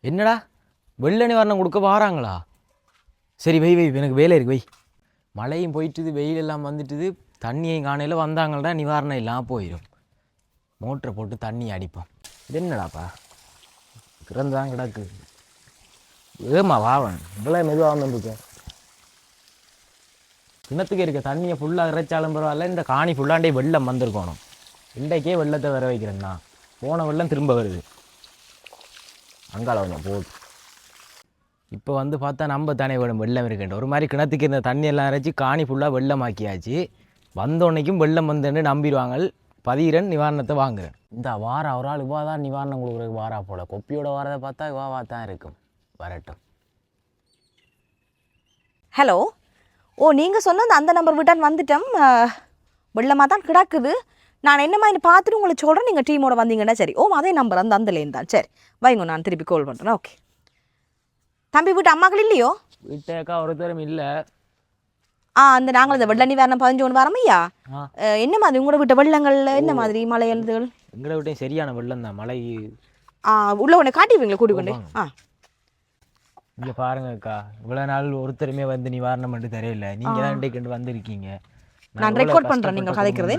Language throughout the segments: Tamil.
என்னடா? வெள்ள நிவாரணம் கொடுக்க வாராங்களா? சரி வை வை எனக்கு வேலை இருக்கு வை. மழையும் போயிட்டுது வெயில் எல்லாம் வந்துட்டுது. தண்ணியை காணையில் வந்தாங்கள்டா நிவாரணம் இல்லாமல் போயிடும் மோட்டரை போட்டு தண்ணி அடிப்போம். இது என்னடாப்பா? கிறந்தான் கிடக்கு. ஏமா வாவன்? இவ்வளோ மெதுவாக வந்துருக்கேன் கிணத்துக்கு இருக்க தண்ணியை ஃபுல்லாக இறைச்சாலும் பரவாயில்ல இந்த காணி ஃபுல்லாண்டே வெள்ளம் வந்திருக்கணும். இன்றைக்கே வெள்ளத்தை வர வைக்கிறேன்னா போன வெள்ளம் திரும்ப வருது. அங்கால கொஞ்சம் போகுது இப்போ வந்து பார்த்தா நம்ம தானே வேணும் வெள்ளம் இருக்குன்ட்டு ஒரு மாதிரி கிணத்துக்கு இந்த தண்ணி எல்லாம் இறைச்சி காணி ஃபுல்லாக வெள்ளமாக்கியாச்சு. வந்தோன்னைக்கும் வெள்ளம் வந்துன்னு நம்பிடுவாங்க. பதிகிறேன் நிவாரணத்தை வாங்குறேன். இந்த வாரம் ஒரு ஆள் இவா தான் நிவாரணம் கொடுக்குறதுக்கு வாரா போல. கொப்பியோட வாரதை பார்த்தா இவாவா தான் இருக்கும். வரட்டும். ஹலோ ஓ நீங்கள் சொன்ன அந்த அந்த நம்பர் விட்டான் வந்துட்டோம். வெள்ளமாக தான் கிடக்குது. நான் என்ன மாதிரி பார்த்துட்டு உங்களுக்கு சொல்கிறேன் நீங்கள் டீமோட வந்தீங்கன்னா சரி. ஓ அதே நம்பர் அந்த அந்த லேன் தான். சரி. வைங்க நான் திருப்பி கால் பண்ணுறேன் ஓகே. தம்பி வீட்டு அம்மாக்கள் இல்லையோ? வீட்டேக்கா ஒருத்தரும் இல்லை. ஆ அந்த நாங்கள் இந்த வெள்ள நிவாரணம் பதினஞ்சு ஒன்று வரோமையா என்ன மாதிரி உங்களோட வீட்டு வெள்ளங்கள்ல? என்ன மாதிரி மழை எழுதுகள்? எங்களை விட்டையும் சரியான வெள்ளம் தான். மழை ஆ உள்ள உடனே காட்டிடுவீங்களா கூட்டி கொண்டு ஆ. இங்கே பாருங்கக்கா இவ்வளோ நாள் ஒருத்தருமே வந்து நிவாரணம் பண்ணி தெரியல. நீங்கள் தான் இன்றைக்கு வந்திருக்கீங்க. நான் ரெக்கார்ட் பண்ணுறேன் நீங்கள் கதைக்கிறதே?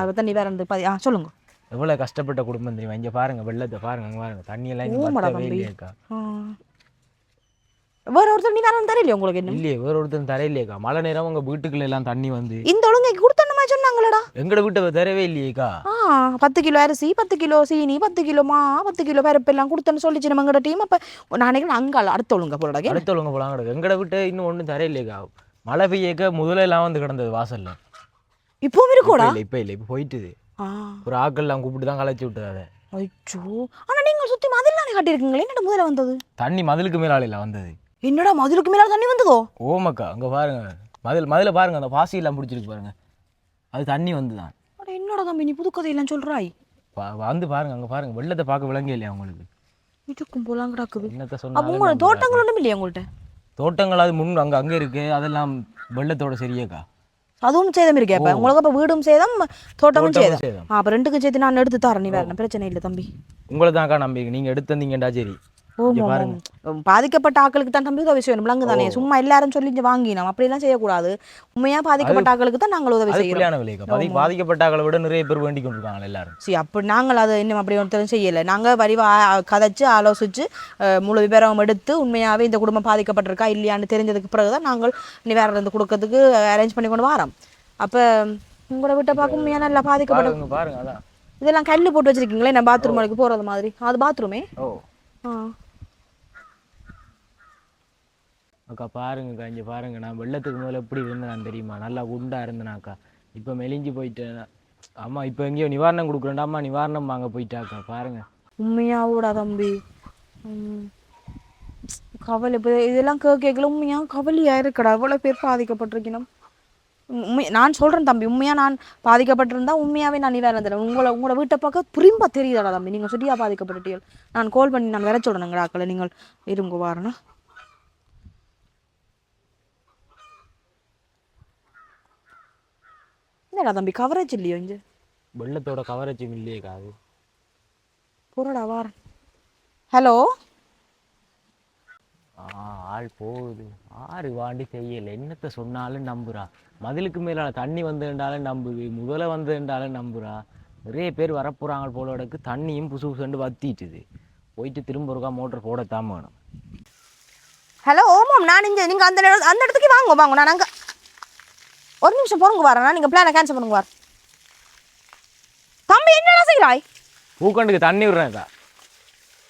அதை தான் நிவாரணத்துக்கு பதி ஆ சொல்லுங்க. எவ்வளோ கஷ்டப்பட்ட குடும்பம் தெரியுமா? இங்கே பாருங்க வெள்ளத்தை பாருங்க அங்கே பாருங்க. தண்ணியெல்லாம் ஆ. வேற ஒருத்தர் நிவாரணம் தெரியலையா உங்களுக்கு என்ன? இல்லையே வேற ஒருத்தரும் தரையிலேக்கா மழை நேரம் உங்கள் வீட்டுக்குள்ள எல்லாம் தண்ணி வந்து இந்த ஒழுங்கைக்கு கொடுத்தோன்னு சொன்னாங்களடா. எங்கட வீட்டை தரவே இல்லையேக்கா. பத்து கிலோ அரிசி பத்து கிலோ சீனி பத்து கிலோ மா பத்து கிலோ பருப்பு எல்லாம் கொடுத்தேன்னு சொல்லிச்சு நம்மங்கட டீம் அப்போ நான் நினைக்கிறேன் அங்கால அடுத்த ஒழுங்க போலடா அடுத்தவங்க போலாம் கிடக்கு. எங்கட வீட்டை இன்னும் ஒன்றும் தரையிலேக்கா மழை பெய்யக்க முதல்ல எல்லாம் வந்து கிடந்தது வாசல்ல. இப்பவும் இருக்கோடா இல்லை இப்போ இல்லை இப்போ போயிட்டுது. ஒரு ஆக்கள்லாம் கூப்பிட்டு தான் களைச்சி விட்டது அதை. அச்சோ. ஆனா நீங்கள் சுத்தி மதில் காட்டியிருக்கீங்களே? என்னடா முதல்ல வந்தது? தண்ணி மதிலுக்கு மேலாளில வந்தது. என்னடா மதுளுக்கு மேல தண்ணி வந்ததோ? ஓமக்கா அங்கே பாருங்க. மதில் மதில பாருங்க அந்த பாசி எல்லாம் பிடிச்சிருக்கு பாருங்க. அது தண்ணி வந்து தான் என்னடா தம்பி நீ புது கதையெல்லாம் சொல்றாய் வந்து பாருங்க அங்கே பாருங்க. வெள்ளத்தை பார்க்க விளங்க இல்லையா உங்களுக்கு? இதுக்கும் போலாம் கிடக்குது என்னத்த நம்புறாங்க. தோட்டங்கள் ஒன்றும் இல்லையா உங்கள்கிட்ட தோட்டங்கள் அது முன் அங்கே அங்கே இருக்கு. அதெல்லாம் வெள்ளத்தோட சரியாக்கா? அதுவும் சேதம் இருக்கே அப்ப. உங்களுக்கு அப்ப வீடும் சேதம் தோட்டமும் சேதம். அப்ப ரெண்டுக்கும் சேர்த்து நான் எடுத்து தரேன் நீ வேற. பிரச்சனை இல்லை தம்பி. உங்களை தான்க்கா நம்பிக்கை. நீங்கள் எடுத்து வந்தீங்கடா சரி. பாதிக்கப்பட்ட ஆட்களுக்கு தான் தம்பி உதவி செய்யணும். விலங்கு தானே. சும்மா எல்லாரும் சொல்லி இங்க வாங்கினோம் அப்படிலாம் செய்யக்கூடாது. உண்மையா பாதிக்கப்பட்ட ஆட்களுக்கு தான் நாங்கள் உதவி செய்யறோம். புள்ளியான விலைக்கா பாதி பாதிக்கப்பட்டாக்களை விட நிறைய பேர் வேண்டிக் கொண்டிருக்காங்க எல்லாரும். சரி அப்படி நாங்கள் அதை இன்னும் அப்படி ஒருத்தரும் செய்யலை. நாங்கள் வரிவா கதைச்சு ஆலோசிச்சு முழு விவரம் எடுத்து உண்மையாகவே இந்த குடும்பம் பாதிக்கப்பட்டிருக்கா இல்லையான்னு தெரிஞ்சதுக்கு பிறகு தான் நாங்கள் நிவாரணம் கொடுக்கறதுக்கு அரேஞ்ச் பண்ணி கொண்டு வரோம். அப்போ உங்களோட வீட்டை பார்க்க உண்மையாக நல்லா பாதிக்கப்பட்ட பாருங்க இதெல்லாம் கல் போட்டு வச்சிருக்கீங்களே நான் பாத்ரூம் போகிறது மாதிரி. அது பாத்ரூமே ஆ. அக்கா பாருங்கக்கா இங்கே பாருங்க. நான் வெள்ளத்துக்கு முதல்ல எப்படி இருந்தேன் தெரியுமா? நல்லா குண்டாக இருந்தேனாக்கா. இப்போ மெலிஞ்சு போயிட்டேன். அம்மா இப்போ எங்கேயோ நிவாரணம் கொடுக்குறேன்டா. நிவாரணம் வாங்க போயிட்டாக்கா. பாருங்க. உண்மையாவோடா தம்பி. கவலை இப்போ இதெல்லாம் கேட்கல உண்மையாக கவலையாக இருக்கடா. எவ்வளோ பேர் பாதிக்கப்பட்டிருக்கணும்? உண்மை நான் சொல்கிறேன் தம்பி. உண்மையாக நான் பாதிக்கப்பட்டிருந்தா உண்மையாகவே நான் நிவாரணம் தரேன். உங்களை உங்களோட வீட்டை பார்க்க புரிம்பா தெரியுதாடா தம்பி? நீங்கள் சரியாக பாதிக்கப்பட்டுட்டீர்கள். நான் கால் பண்ணி நான் வர சொல்கிறேன் அக்களை. நீங்கள் இருங்க வாரணும் என்னடா தம்பி கவரேஜ் இல்லையோ இங்கே? வெள்ளத்தோட கவரேஜும் இல்லையேக்கா அது போறடா வாரேன் ஹலோ ஆள் போகுது. ஆறு வாண்டி செய்யலை. என்னத்த சொன்னாலும் நம்புறா. மதிலுக்கு மேலால தண்ணி வந்துட்டாலும் நம்புது. முதல்ல வந்துட்டாலும் நம்புறா. நிறைய பேர் வரப்போறாங்க போலோடக்கு தண்ணியும் புசு புசுண்டு வத்திட்டுது. போயிட்டு திரும்ப ஒருக்கா மோட்டர் போடத்தான் வேணும். ஹலோ ஓமாம் நான் இங்கே நீங்கள் அந்த அந்த இடத்துக்கு வாங்க வாங்க. நான் அங்கே ஒரு நிமிஷம் போங்க வரேன் நீங்கள் பிளானை கேன்சல் பண்ணுங்க வர தம்பி என்னடா செய்கிறாய் பூக்கண்டுக்கு தண்ணி விடுறேன்க்கா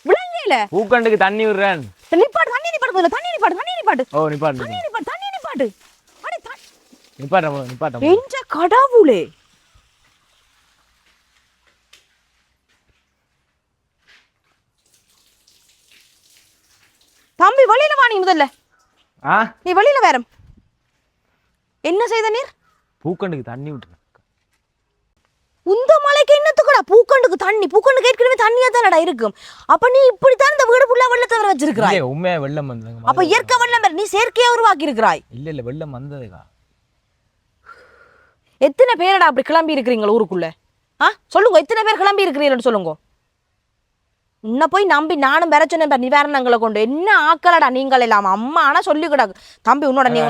விளங்கியில பூக்கண்டுக்கு தண்ணி விடுறேன். நிப்பாட்டு தண்ணி நிப்பாட்டு முதல்ல தண்ணி நிப்பாட்டு தண்ணி நிப்பாட்டு. ஓ நிப்பாட்டு தண்ணி நிப்பாட்டு. தண்ணி அடே எஞ்ச கடவுளே. தம்பி வெளியில வா நீ முதல்ல. நீ வெளியில வேறம் என்ன செய்த நீர்? பூக்கண்டுக்கு தண்ணி விட்டுறேன் உந்த மலைக்கு என்னத்துக்குடா பூக்கண்டுக்கு தண்ணி. பூக்கண்டுக்கு ஏற்கனவே தண்ணியா தானடா இருக்கும். அப்ப நீ இப்படித்தான் இந்த வீடு ஃபுல்லா வெள்ளத்தை வர வச்சிருக்கிறாய் உண்மையா வெள்ளம் வந்ததுங்க. அப்ப இயற்கை வெள்ளம் நீ செயற்கையா உருவாக்கி இருக்கிறாய். இல்ல இல்ல வெள்ளம் வந்ததுக்கா. எத்தனை பேரடா அப்படி கிளம்பி இருக்கிறீங்க ஊருக்குள்ள? ஆ சொல்லுங்க எத்தனை பேர் கிளம்பி இருக்கிறீங்கன்னு சொல்லுங்க. உன்னை போய் நம்பி நானும் பெற சொன்னேன் நிவாரணங்களை கொண்டு. என்ன ஆக்கலடா நீங்கள் எல்லாம்? அம்மா ஆனா சொல்லி கிடாது தம்பி உன்னோட நீ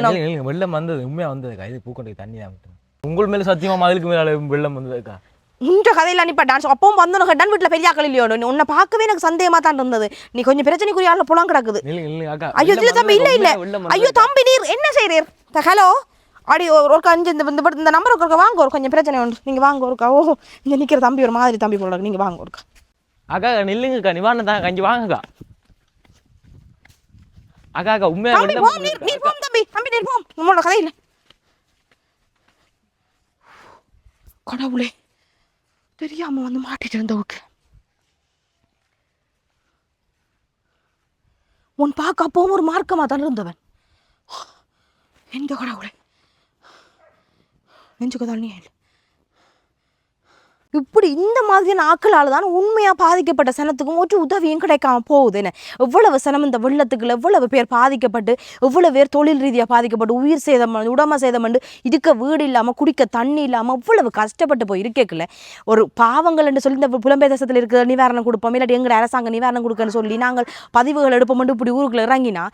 வெள்ளம் வந்தது. உண்மையா வந்ததுக்கா இது பூக்கொண்டை தண்ணி தான். உங்கள் மேல சத்தியமா மதிலுக்கு மேல வெள்ளம் வந்ததுக்கா உன்ற கதையில நீ டான்ஸ் அப்பவும் வந்து கேட்டான் வீட்டுல பெரிய ஆக்கள் இல்லையோ? நீ உன்னை பார்க்கவே எனக்கு சந்தேகமா தான் இருந்தது. நீ கொஞ்சம் பிரச்சனைக்குரிய ஆள்ல புலம் கிடக்குது. ஐயோ இல்ல தம்பி இல்ல இல்ல. ஐயோ. தம்பி நீர் என்ன செய்றீர்? ஹலோ அடி ஒரு அஞ்சு இந்த இந்த இந்த நம்பர் ஒருக்கா வாங்க ஒரு கொஞ்சம் பிரச்சனை உண்டு. நீங்க வாங்க ஒருக்கா. ஓ இங்க நிக்கிற தம்பி ஒரு மாதிரி தம்பி போல இருக்கு. நீங்க வாங்க ஒருக்கா. அக்கா நில்லுங்கக்கா நிவாரணம் தான் கஞ்சி வாங்கக்கா. அக்கா அக்கா உண்மையா தம்பி வெள்ளம் போம் நீர் நீர் போம் தம்பி. தம்பி நீர் போம். உங்களோட கதை இல்ல. கடவுளே தெரியாம வந்து மாட்டிட்டு இருந்தவுக்கு உன் பார்க்க அப்பவும் ஒரு மார்க்கமா தான் இருந்தவன். எந்த கடவுளே? நெஞ்சுக்கு தண்ணியே இல்லை இப்படி இந்த மாதிரியான ஆக்களால் தான் உண்மையாக பாதிக்கப்பட்ட சனத்துக்கும் ஒரு உதவியும் கிடைக்காம போகுது என்ன? எவ்வளவு சனம் இந்த வெள்ளத்துக்குள்ள எவ்வளவு பேர் பாதிக்கப்பட்டு எவ்வளவு பேர் தொழில் ரீதியாக பாதிக்கப்பட்டு உயிர் சேதம் பண்ணி, சேதம் பண்ணி வீடு இல்லாமல் குடிக்க தண்ணி இல்லாமல் எவ்வளவு கஷ்டப்பட்டு போய் இருக்கேக்குள்ள ஒரு பாவங்கள் என்று சொல்லி இந்த புலம்பெயர் தேசத்தில் இருக்கிற நிவாரணம் கொடுப்போம் இல்லாட்டி எங்களை அரசாங்கம் நிவாரணம் கொடுக்கன்னு சொல்லி நாங்கள் பதிவுகள் எடுப்போம் இப்படி ஊருக்குள்ள இறங்கினா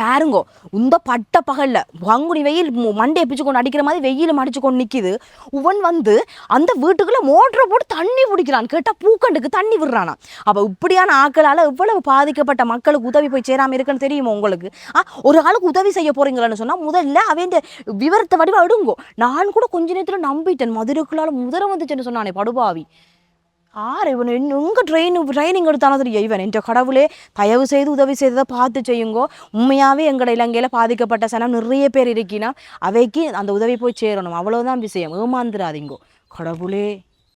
பாருங்கோ இந்த பட்ட பகலில் வங்குனி வெயில் மண்டையை பிச்சு கொண்டு அடிக்கிற மாதிரி வெயிலும் அடிச்சு கொண்டு நிற்கிது உவன் வந்து அந்த வீட்டுக்குள்ளே மோட்டரை போட்டு தண்ணி பிடிக்கிறான். கேட்டால் பூக்கண்டுக்கு தண்ணி விடுறானா. அப்போ இப்படியான ஆக்களால் எவ்வளவு பாதிக்கப்பட்ட மக்களுக்கு உதவி போய் சேராம இருக்குன்னு தெரியுமா உங்களுக்கு? ஆ ஒரு ஆளுக்கு உதவி செய்ய போகிறீங்களான்னு சொன்னால் முதல்ல அவன் விவரத்தை வடிவா அடுங்கோ நான் கூட கொஞ்ச நேரத்தில் நம்பிட்டேன். மதுரைக்குள்ளால் முதல வந்துச்சுன்னு சொன்னானே படுபாவி. ஆறு இவன் என்ன ட்ரெயின் ட்ரைனிங் எடுத்தானோ தெரியும் இவன் என்ற கடவுளே தயவு செய்து உதவி செய்ததை பார்த்து செய்யுங்கோ உண்மையாகவே எங்களோட இலங்கையில் பாதிக்கப்பட்ட சனம் நிறைய பேர் இருக்கினா அவைக்கு அந்த உதவி போய் சேரணும் அவ்வளோதான் விஷயம் ஏமாந்துடாதீங்கோ கடவுளே